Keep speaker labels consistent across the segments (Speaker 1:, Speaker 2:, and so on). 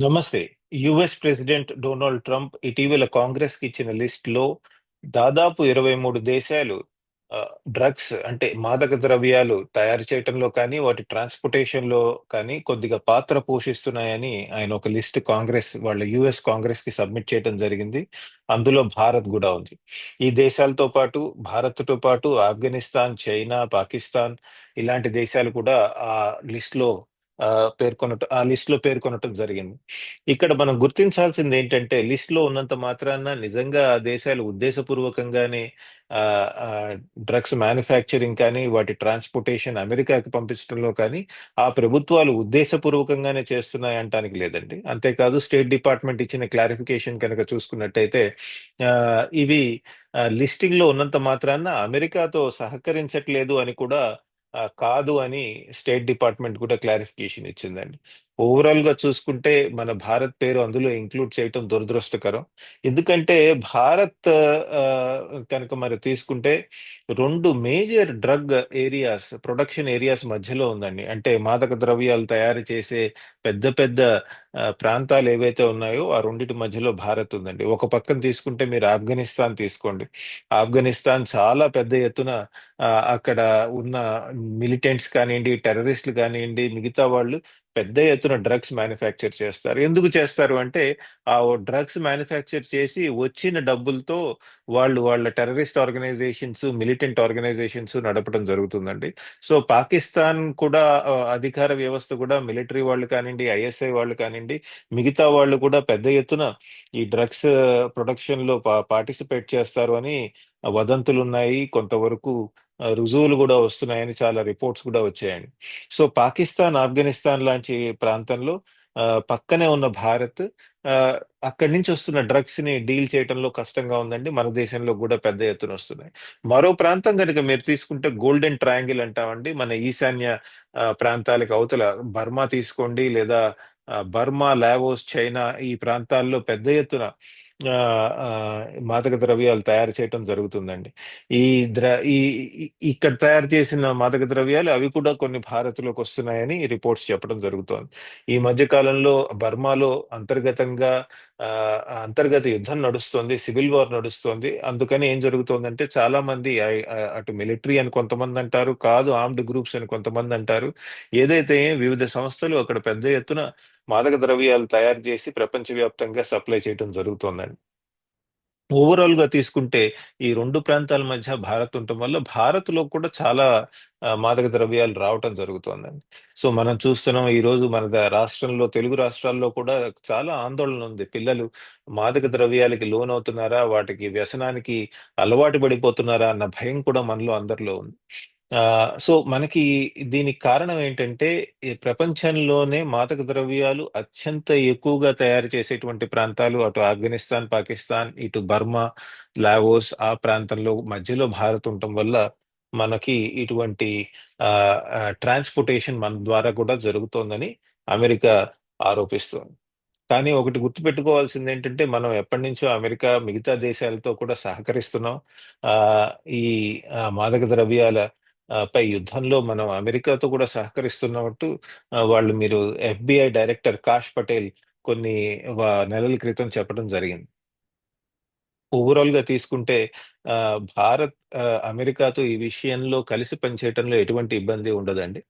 Speaker 1: నమస్తే. US president Donald Trump ఇటీవల కాంగ్రెస్కి ఇచ్చిన లిస్ట్లో దాదాపు 23 దేశాలు డ్రగ్స్ అంటే మాదక ద్రవ్యాలు తయారు చేయటంలో కానీ, వాటి ట్రాన్స్పోర్టేషన్లో కానీ కొద్దిగా పాత్ర పోషిస్తున్నాయని ఆయన ఒక లిస్ట్ కాంగ్రెస్ వాళ్ళ యూఎస్ కాంగ్రెస్‌కి సబ్మిట్ చేయటం జరిగింది. అందులో భారత్ కూడా ఉంది. ఈ దేశాలతో పాటు భారత్‌తో పాటు ఆఫ్ఘనిస్తాన్, చైనా, పాకిస్తాన్ ఇలాంటి దేశాలు కూడా ఆ లిస్ట్లో పేర్కొనటం ఆ లిస్ట్‌లో పేర్కొనటం జరిగింది. ఇక్కడ మనం గుర్తించాల్సింది ఏంటంటే లిస్ట్ లిస్ట్‌లో ఉన్నంత మాత్రాన నిజంగా ఆ దేశాలు ఉద్దేశపూర్వకంగానే డ్రగ్స్ మ్యానుఫ్యాక్చరింగ్ కానీ, వాటి ట్రాన్స్‌పోర్టేషన్ అమెరికాకి పంపించడంలో కానీ, ఆ ప్రభుత్వాలు ఉద్దేశపూర్వకంగానే చేస్తున్నాయి అంటానికి లేదండి. అంతేకాదు స్టేట్ డిపార్ట్‌మెంట్ ఇచ్చిన క్లారిఫికేషన్ కనుక చూసుకున్నట్టయితే ఇవి లిస్టింగ్ లిస్టింగ్‌లో ఉన్నంత మాత్రాన అమెరికాతో సహకరించట్లేదు అని కూడా కాదు అని స్టేట్ డిపార్ట్‌మెంట్ కూడా క్లారిఫికేషన్ ఇచ్చిందండి. ఓవరాల్‌గా చూసుకుంటే మన భారత్ పేరు అందులో ఇంక్లూడ్ చేయటం దురదృష్టకరం. ఎందుకంటే భారత్ కనుక మరి తీసుకుంటే రెండు major drug areas, production areas మధ్యలో ఉందండి. అంటే మాదక ద్రవ్యాలు తయారు చేసే పెద్ద పెద్ద ప్రాంతాలు ఏవైతే ఉన్నాయో ఆ రెండిటి మధ్యలో భారత్ ఉందండి. ఒక పక్కన తీసుకుంటే మీరు ఆఫ్ఘనిస్తాన్ తీసుకోండి. ఆఫ్ఘనిస్తాన్ చాలా పెద్ద ఎత్తున అక్కడ ఉన్న మిలిటెంట్స్ కానివ్వండి టెర్రరిస్టులు కానివ్వండి మిగతా వాళ్ళు పెద్ద ఎత్తున డ్రగ్స్ మ్యానుఫ్యాక్చర్ చేస్తారు. ఎందుకు చేస్తారు అంటే, ఆ డ్రగ్స్ మ్యానుఫ్యాక్చర్ చేసి వచ్చిన డబ్బులతో వాళ్ళు వాళ్ళ టెర్రరిస్ట్ ఆర్గనైజేషన్స్, మిలిటెంట్ ఆర్గనైజేషన్స్ నడపడం జరుగుతుందండి. సో, పాకిస్తాన్ కూడా అధికార వ్యవస్థ కూడా మిలిటరీ వాళ్ళు కానివ్వండి ఐఎస్ఐ వాళ్ళు కానివ్వండి మిగతా వాళ్ళు కూడా పెద్ద ఎత్తున ఈ డ్రగ్స్ ప్రొడక్షన్‌లో పా పార్టిసిపేట్ చేస్తారు అని వదంతులున్నాయి. కొంతవరకు రుజువులు కూడా వస్తున్నాయని చాలా రిపోర్ట్స్ కూడా వచ్చాయండి. సో, పాకిస్తాన్, ఆఫ్ఘనిస్తాన్ లాంటి ప్రాంతంలో పక్కనే ఉన్న భారత్ అక్కడి నుంచి వస్తున్న డ్రగ్స్ని డీల్ చేయటంలో కష్టంగా ఉందండి. మన దేశంలో కూడా పెద్ద ఎత్తున వస్తున్నాయి. మరో ప్రాంతం గనుక మీరు తీసుకుంటే గోల్డెన్ ట్రయాంగిల్ అంటామండి. మన ఈశాన్య ప్రాంతాలకు అవతల బర్మా తీసుకోండి లేదా బర్మా, లావోస్, చైనా ఈ ప్రాంతాల్లో పెద్ద ఎత్తున మాదక ద్రవ్యాలు తయారు చేయటం జరుగుతుందండి. ఈ ద్ర ఈ ఇక్కడ తయారు చేసిన మాదక ద్రవ్యాలు అవి కూడా కొన్ని భారత్‌లోకి వస్తున్నాయని రిపోర్ట్స్ చెప్పడం జరుగుతోంది. ఈ మధ్య కాలంలో బర్మాలో అంతర్గతంగా అంతర్గత యుద్ధం నడుస్తుంది సివిల్ వార్ నడుస్తోంది. అందుకని ఏం జరుగుతోందంటే చాలా మంది అటు మిలిటరీ అని కొంతమంది అంటారు కాదు ఆర్మ్డ్ గ్రూప్స్ అని కొంతమంది అంటారు ఏదైతే వివిధ సంస్థలు అక్కడ పెద్ద ఎత్తున మాదక ద్రవ్యాలు తయారు చేసి ప్రపంచవ్యాప్తంగా సప్లై చేయటం జరుగుతోందండి. ఓవరాల్‌గా తీసుకుంటే ఈ రెండు ప్రాంతాల మధ్య భారత్ ఉండటం వల్ల భారత్‌లో కూడా చాలా మాదక ద్రవ్యాలు రావటం జరుగుతోందండి. సో, మనం చూస్తున్నాం ఈరోజు మన రాష్ట్రంలో తెలుగు రాష్ట్రాల్లో కూడా చాలా ఆందోళన ఉంది. పిల్లలు మాదక ద్రవ్యాలకి లోనవుతున్నారా? వాటికి వ్యసనానికి అలవాటు పడిపోతున్నారా? అన్న భయం కూడా మనలో అందరిలో ఉంది. ఆహ్, సో, మనకి దీనికి కారణం ఏంటంటే ఈ ప్రపంచంలోనే మాదక ద్రవ్యాలు అత్యంత ఎక్కువగా తయారు చేసేటువంటి ప్రాంతాలు అటు ఆఫ్ఘనిస్తాన్, పాకిస్తాన్, ఇటు బర్మా, లావోస్ ఆ ప్రాంతంలో మధ్యలో భారత్ ఉండటం వల్ల మనకి ఇటువంటి ఆహ్, ఆహ్, ట్రాన్స్‌పోర్టేషన్ మన ద్వారా కూడా జరుగుతోందని అమెరికా ఆరోపిస్తోంది. కానీ ఒకటి గుర్తుపెట్టుకోవాల్సిందేంటంటే మనం ఎప్పటినుంచో అమెరికా మిగతా దేశాలతో కూడా సహకరిస్తున్నాం. ఆహ్, ఈ ఆహ్, మాదక ద్రవ్యాల పై యుద్ధంలో మనం అమెరికాతో కూడా సహకరిస్తున్నట్టు వాళ్ళు మీరు ఎఫ్‌బిఐ డైరెక్టర్ కాష్ పటేల్ కొన్ని నెలల క్రితం చెప్పడం జరిగింది. ఓవరాల్‌గా తీసుకుంటే భారత్ అమెరికాతో ఈ విషయంలో కలిసి పనిచేయటంలో ఎటువంటి ఇబ్బంది ఉండదండి.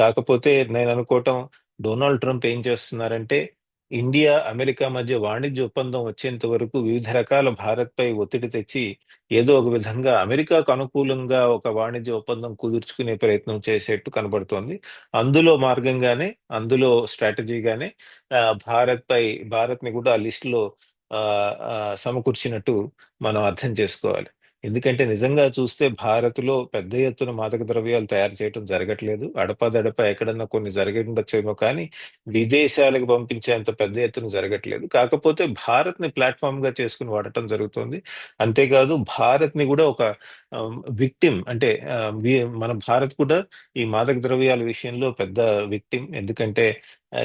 Speaker 1: కాకపోతే కాకపోతే నేననుకోవటం డొనాల్డ్ ట్రంప్ ఏం చేస్తున్నారంటే, ఇండియా, అమెరికా మధ్య వాణిజ్య ఒప్పందం వచ్చేంత వరకు వివిధ రకాల భారత్‌పై ఒత్తిడి తెచ్చి, ఏదో ఒక విధంగా అమెరికాకు అనుకూలంగా ఒక వాణిజ్య ఒప్పందం కుదుర్చుకునే ప్రయత్నం చేసేట్టు కనబడుతోంది. అందులో మార్గంగానే, అందులో స్ట్రాటజీగానే భారత్‌పై భారత్‌ని కూడా ఆ లిస్టులో సమకూర్చినట్టు మనం అర్థం చేసుకోవాలి. ఎందుకంటే నిజంగా చూస్తే భారత్‌లో పెద్ద ఎత్తున మాదక ద్రవ్యాలు తయారు చేయటం జరగట్లేదు. అడపాదడపా ఎక్కడన్నా కొన్ని జరిగుండొచ్చేమో కానీ, విదేశాలకు పంపించేంత పెద్ద ఎత్తున జరగట్లేదు. కాకపోతే భారత్‌ని ప్లాట్‌ఫార్మ్‌గా చేసుకొని వాడటం జరుగుతోంది. అంతేకాదు భారత్‌ని గూడా ఒక ఆహ్, విక్టిమ్ అంటే ఆహ్, వి మన భారత్ కూడా ఈ మాదక ద్రవ్యాల విషయంలో పెద్ద విక్టిమ్. ఎందుకంటే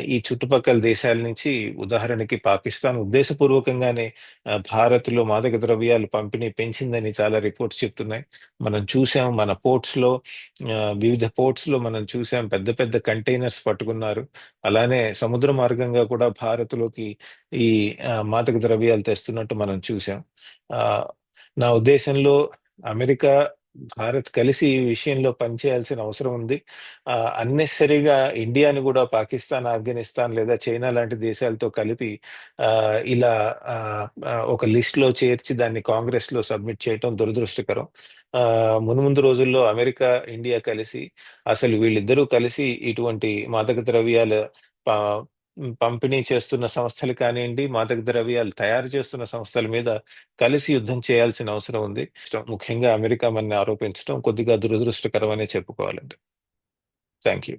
Speaker 1: ఈ చుట్టుపక్కల దేశాల నుంచి ఉదాహరణకి పాకిస్తాన్ ఉద్దేశపూర్వకంగానే భారత్‌లో మాదక ద్రవ్యాలు పంపిణీ పెంచిందని చాలా రిపోర్ట్స్ చెప్తున్నాయి. మనం చూసాం మన పోర్ట్స్‌లో వివిధ పోర్ట్స్‌లో మనం చూసాం పెద్ద పెద్ద కంటైనర్స్ పట్టుకున్నారు. అలానే సముద్ర మార్గంగా కూడా భారత్‌లోకి ఈ మాదక ద్రవ్యాలు తెస్తున్నట్టు మనం చూసాం. నా ఉద్దేశంలో అమెరికా, భారత్ కలిసి ఈ విషయంలో పనిచేయాల్సిన అవసరం ఉంది. అన్నెసరీగా ఇండియాని కూడా పాకిస్తాన్, ఆఫ్ఘనిస్తాన్ లేదా చైనా లాంటి దేశాలతో కలిపి ఇలా ఒక లిస్ట్‌లో చేర్చి దాన్ని కాంగ్రెస్‌లో సబ్మిట్ చేయటం దురదృష్టకరం. ఆహ్, మునుముందు రోజుల్లో అమెరికా, ఇండియా కలిసి అసలు వీళ్ళిద్దరూ కలిసి ఇటువంటి మాదక ద్రవ్యాల పంపిణీ చేస్తున్న సంస్థలు కానివ్వండి మాదక ద్రవ్యాలు తయారు చేస్తున్న సంస్థల మీద కలిసి యుద్ధం చేయాల్సిన అవసరం ఉంది. ముఖ్యంగా అమెరికా మనని ఆరోపించడం కొద్దిగా దురదృష్టకరమనే చెప్పుకోవాలండి. Thank you.